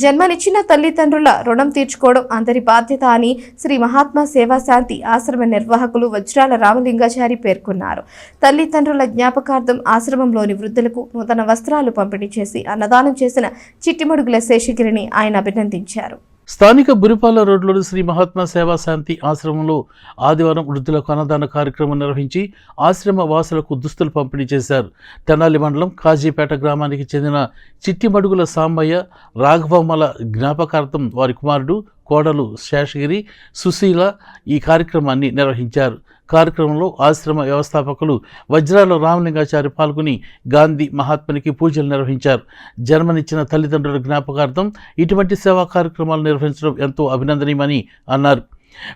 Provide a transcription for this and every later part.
జన్మనిచ్చిన తల్లిదండ్రుల రుణం తీర్చుకోవడం అందరి బాధ్యత అని శ్రీ మహాత్మా సేవాశాంతి ఆశ్రమ నిర్వాహకులు వజ్రాల రామలింగాచారి పేర్కొన్నారు. తల్లిదండ్రుల జ్ఞాపకార్థం ఆశ్రమంలోని వృద్ధులకు నూతన వస్త్రాలు పంపిణీ చేసి అన్నదానం చేసిన చిట్టిమడుగుల శేషగిరిని ఆయన అభినందించారు. స్థానిక బురిపాల రోడ్లోని శ్రీ మహాత్మా సేవా శాంతి ఆశ్రమంలో ఆదివారం వృద్ధులకు అన్నదాన కార్యక్రమం నిర్వహించి ఆశ్రమ వాసులకు దుస్తులు పంపిణీ చేశారు. తెనాలి మండలం కాజీపేట గ్రామానికి చెందిన చిట్టిమడుగుల సాంబయ్య రాఘవమ్మల జ్ఞాపకార్థం వారి కుమారుడు కోడలు శేషగిరి సుశీల ఈ కార్యక్రమాన్ని నిర్వహించారు. కార్యక్రమంలో ఆశ్రమ వ్యవస్థాపకులు వజ్రాల రామలింగాచారి పాల్గొని గాంధీ మహాత్మునికి పూజలు నిర్వహించారు. జన్మనిచ్చిన తల్లిదండ్రుల జ్ఞాపకార్థం ఇటువంటి సేవా కార్యక్రమాలు నిర్వహించడం ఎంతో అభినందనీయమని అన్నారు.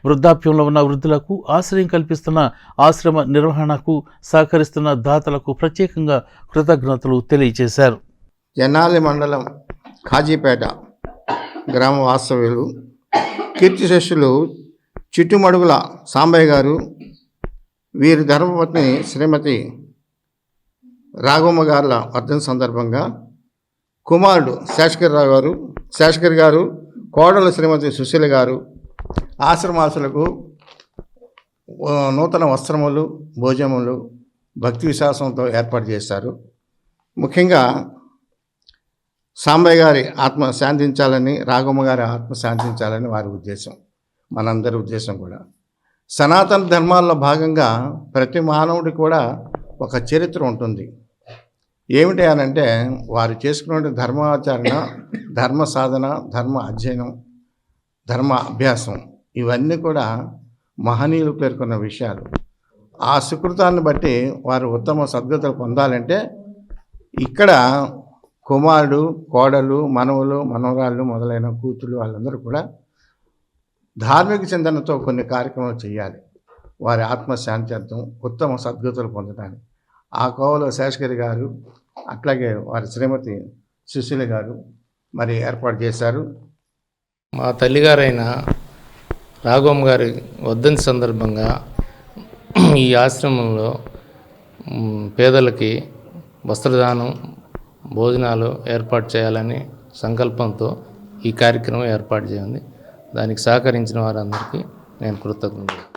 వృద్ధాప్యంలో ఉన్న వృద్ధులకు ఆశ్రయం కల్పిస్తున్న ఆశ్రమ నిర్వహణకు సహకరిస్తున్న దాతలకు ప్రత్యేకంగా కృతజ్ఞతలు తెలియజేశారు. జనాలి మండలం కాజీపేట గ్రామ వాస్తవ్యులు కీర్తిశేషులు చిట్టుమడుగుల సాంబయ్య గారు వీరి ధర్మపత్ని శ్రీమతి రాఘవమ్మ గారుల వర్ధన సందర్భంగా కుమారుడు శేషగిరిరావు గారు శేషగిరి గారు కోడలు శ్రీమతి సుశీల గారు ఆశ్రమాసులకు నూతన వస్త్రములు భోజనములు భక్తి విశ్వాసంతో ఏర్పాటు చేశారు. ముఖ్యంగా సాంబయ్య గారి ఆత్మ శాంతించాలని రాఘమ్మ గారి ఆత్మ శాంతించాలని వారి ఉద్దేశం మనందరి ఉద్దేశం కూడా. సనాతన ధర్మాల్లో భాగంగా ప్రతి మానవుడికి కూడా ఒక చరిత్ర ఉంటుంది. ఏమిటి అని అంటే వారు చేసుకునే ధర్మాచరణ ధర్మ సాధన ధర్మ అధ్యయనం ధర్మ అభ్యాసం ఇవన్నీ కూడా మహనీయులు పేర్కొన్న విషయాలు. ఆ సుకృతాన్ని బట్టి వారు ఉత్తమ సద్గతులు పొందాలంటే ఇక్కడ కుమారుడు కోడలు మనవులు మనవరాళ్ళు మొదలైన కూతురు వాళ్ళందరూ కూడా ధార్మిక చింతనతో కొన్ని కార్యక్రమాలు చేయాలి. వారి ఆత్మశాంతి అర్థం ఉత్తమ సద్గతులు పొందడానికి ఆ కోవలో శేషగిరి గారు అట్లాగే వారి శ్రీమతి సుశీల గారు మరి ఏర్పాటు చేశారు. మా తల్లిగారైన రాఘవం గారి వద్దని సందర్భంగా ఈ ఆశ్రమంలో పేదలకి వస్త్రదానం భోజనాలు ఏర్పాటు చేయాలని సంకల్పంతో ఈ కార్యక్రమం ఏర్పాటు చేయండి. దానికి సహకరించిన వారందరికీ నేను కృతజ్ఞతలు.